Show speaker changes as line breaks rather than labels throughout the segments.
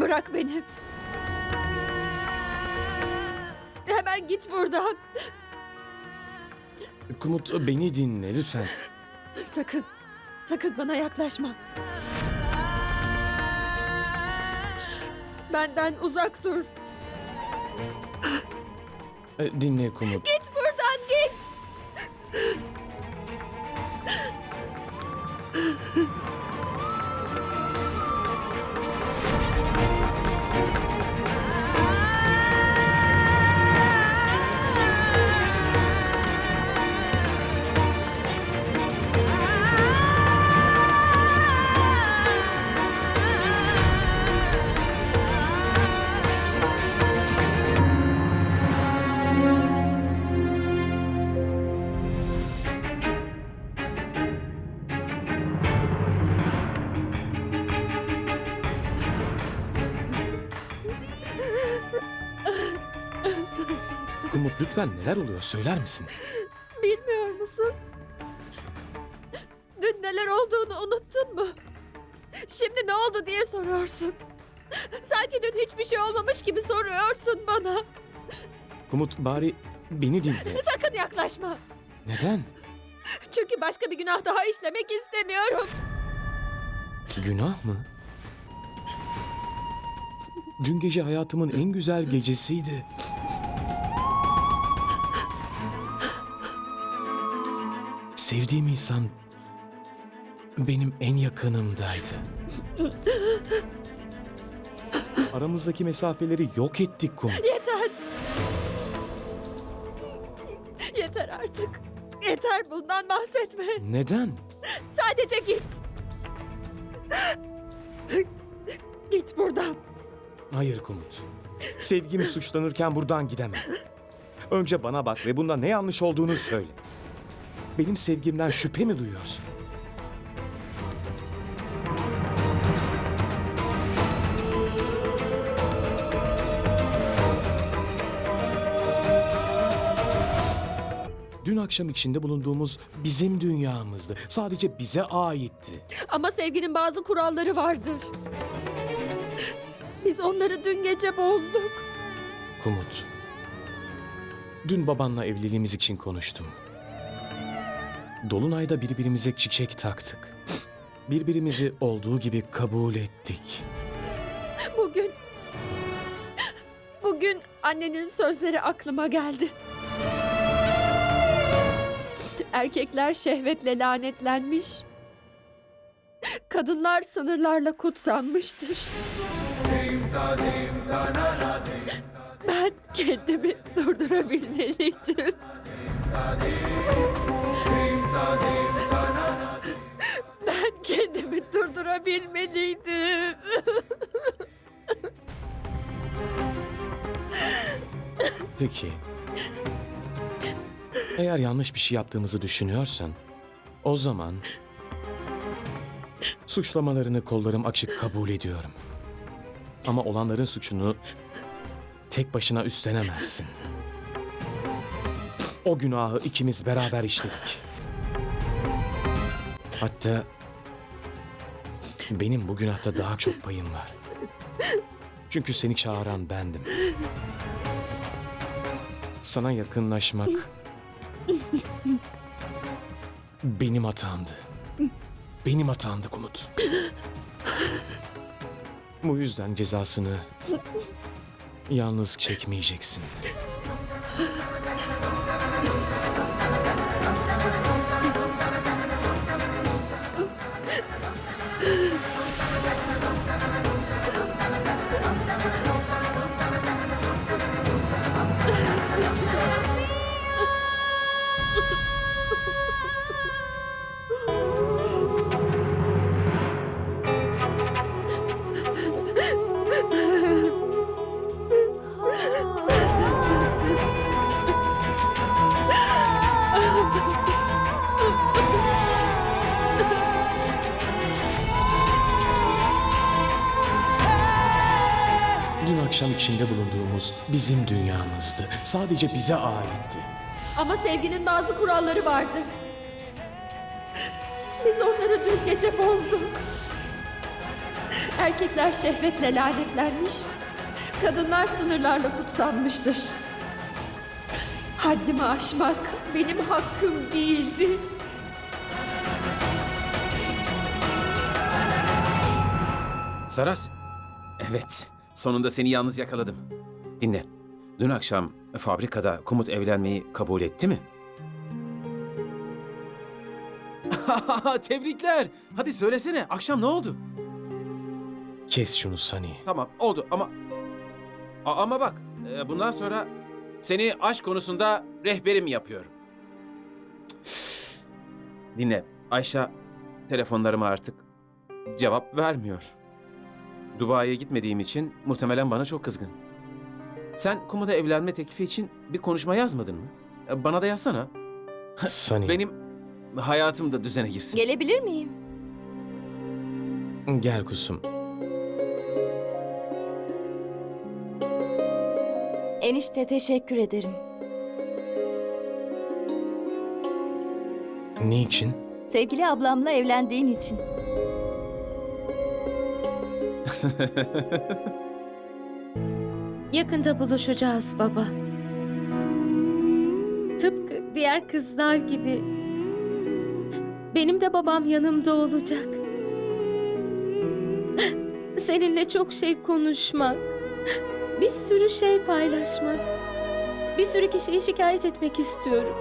Bırak beni. Hemen git buradan.
Kumut beni dinle lütfen.
Sakın. Sakın bana yaklaşma. Benden uzak dur.
E, Dinle Kumut.
Git buradan git.
Kumut lütfen neler oluyor söyler misin?
Bilmiyor musun? Dün neler olduğunu unuttun mu? Şimdi ne oldu diye soruyorsun. Sanki dün hiçbir şey olmamış gibi soruyorsun bana.
Kumut bari beni dinle.
Sakın yaklaşma.
Neden?
Çünkü başka bir günah daha işlemek istemiyorum.
Günah mı? Dün gece hayatımın en güzel gecesiydi. Sevdiğim insan benim en yakınımdaydı. Aramızdaki mesafeleri yok ettik Kumut.
Yeter. Yeter artık. Yeter bundan bahsetme.
Neden?
Sadece git. Git buradan.
Hayır Kumut. Sevgim suçlanırken buradan gidemem. Önce bana bak ve bunda ne yanlış olduğunu söyle. Benim sevgimden şüphe mi duyuyorsun? Dün akşam içinde bulunduğumuz bizim dünyamızdı. Sadece bize aitti.
Ama sevginin bazı kuralları vardır. Biz onları dün gece bozduk.
Kumut. Dün babanla evliliğimiz için konuştum. Dolunayda birbirimize çiçek taktık. Birbirimizi olduğu gibi kabul ettik.
Bugün... Bugün annenin sözleri aklıma geldi. Erkekler şehvetle lanetlenmiş. Kadınlar sınırlarla kutsanmıştır. Ben kendimi durdurabilmeliydim. Ben kendimi durdurabilmeliydim.
Peki. Eğer yanlış bir şey yaptığımızı düşünüyorsan, o zaman suçlamalarını kollarım açık kabul ediyorum. Ama olanların suçunu tek başına üstlenemezsin. O günahı ikimiz beraber işledik. Hatta benim bu günahta daha çok payım var. Çünkü seni çağıran bendim. Sana yakınlaşmak benim hatamdı. Benim hatamdı Kumut. Bu yüzden cezasını yalnız çekmeyeceksin. Dün akşam içinde bulunduğumuz bizim dünyamızdı. Sadece bize aitti.
Ama sevginin bazı kuralları vardır. Biz onları dün gece bozduk. Erkekler şehvetle lanetlenmiş. Kadınlar sınırlarla kutsanmıştır. Haddimi aşmak benim hakkım değildi.
Saras. Evet. Sonunda seni yalnız yakaladım. Dinle. Dün akşam fabrikada Kumut evlenmeyi kabul etti mi? Tebrikler. Hadi söylesene. Akşam ne oldu?
Kes şunu Sani.
Tamam oldu ama... A- ama bak e, bundan sonra seni aşk konusunda rehberim yapıyorum. Dinle. Ayşe telefonlarıma artık cevap vermiyor. Dubai'ye gitmediğim için muhtemelen bana çok kızgın. Sen Kumut'a evlenme teklifi için bir konuşma yazmadın mı? E, Bana da yazsana.
Sani.
Benim hayatım da düzene girsin.
Gelebilir miyim?
Gel kuzum.
Enişte teşekkür ederim.
Niçin?
Sevgili ablamla evlendiğin için.
Yakında buluşacağız baba. Tıpkı diğer kızlar gibi. Benim de babam yanımda olacak. Seninle çok şey konuşmak. Bir sürü şey paylaşmak. Bir sürü kişiyi şikayet etmek istiyorum.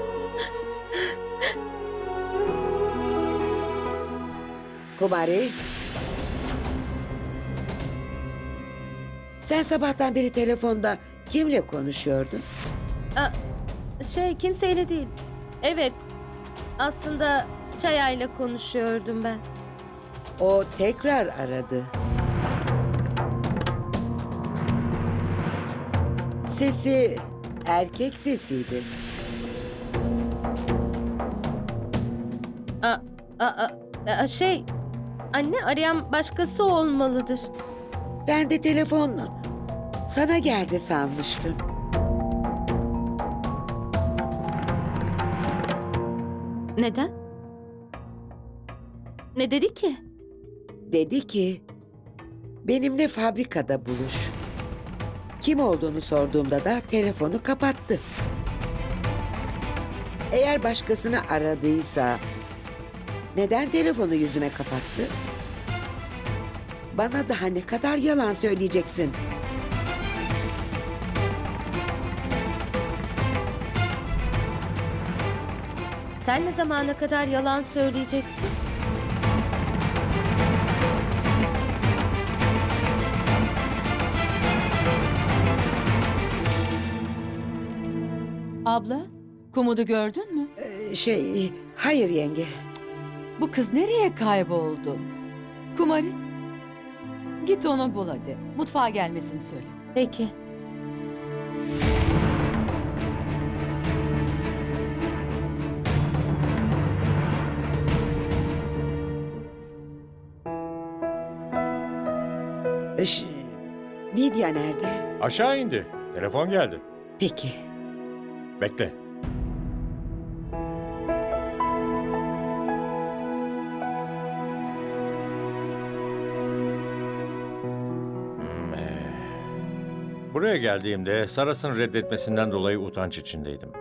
Kumari. Sen sabahtan beri telefonda kimle konuşuyordun?
Şey kimseyle değil. Evet. Aslında Çaya'yla konuşuyordum ben.
O tekrar aradı. Sesi erkek sesiydi.
Aa, aa, aa, şey anne arayan başkası olmalıdır.
Ben de telefon sana geldi sanmıştım.
Neden? Ne dedi ki?
Dedi ki benimle fabrikada buluş. Kim olduğunu sorduğumda da telefonu kapattı. Eğer başkasını aradıysa neden telefonu yüzüme kapattı? Bana daha ne kadar yalan söyleyeceksin?
Sen ne zamana kadar yalan söyleyeceksin?
Abla, Kumud'u gördün mü?
Ee, şey, hayır yenge.
Bu kız nereye kayboldu? Kumari, git onu bul hadi. Mutfağa gelmesini söyle.
Peki.
Ee, ş- Vidya nerede?
Aşağı indi. Telefon geldi.
Peki.
Bekle. Buraya geldiğimde Saras'ın reddetmesinden dolayı utanç içindeydim.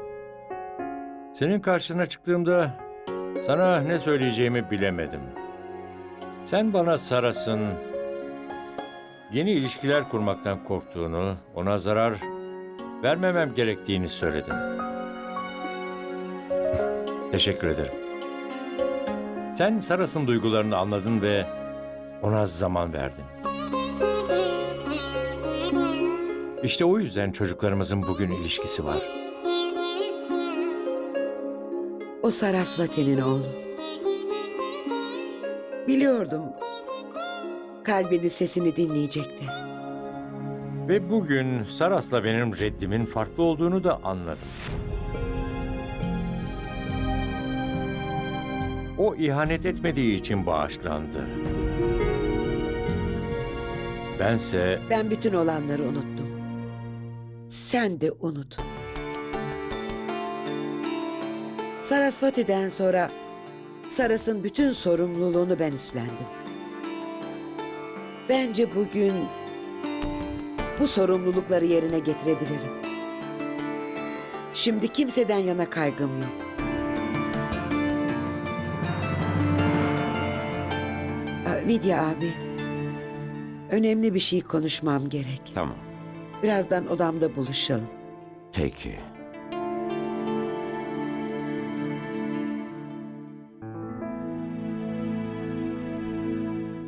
Senin karşına çıktığımda sana ne söyleyeceğimi bilemedim. Sen bana Saras'ın yeni ilişkiler kurmaktan korktuğunu, ona zarar vermemem gerektiğini söyledin. Teşekkür ederim. Sen Saras'ın duygularını anladın ve ona zaman verdin. İşte o yüzden çocuklarımızın bugün ilişkisi var.
O Sarasvati'nin oğlu. Biliyordum. Kalbinin sesini dinleyecekti.
Ve bugün Saras'la benim reddimin farklı olduğunu da anladım. O ihanet etmediği için bağışlandı. Bense
Ben bütün olanları unuttum. Sen de unut. Sarasvati'den sonra Saras'ın bütün sorumluluğunu ben üstlendim. Bence bugün bu sorumlulukları yerine getirebilirim. Şimdi kimseden yana kaygım yok. Vidya abi, önemli bir şey konuşmam gerek.
Tamam.
Birazdan odamda buluşalım.
Peki.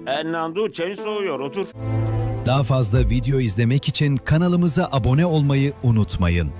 Ennandu çen soğuyor otur.
Daha fazla video izlemek için kanalımıza abone olmayı unutmayın.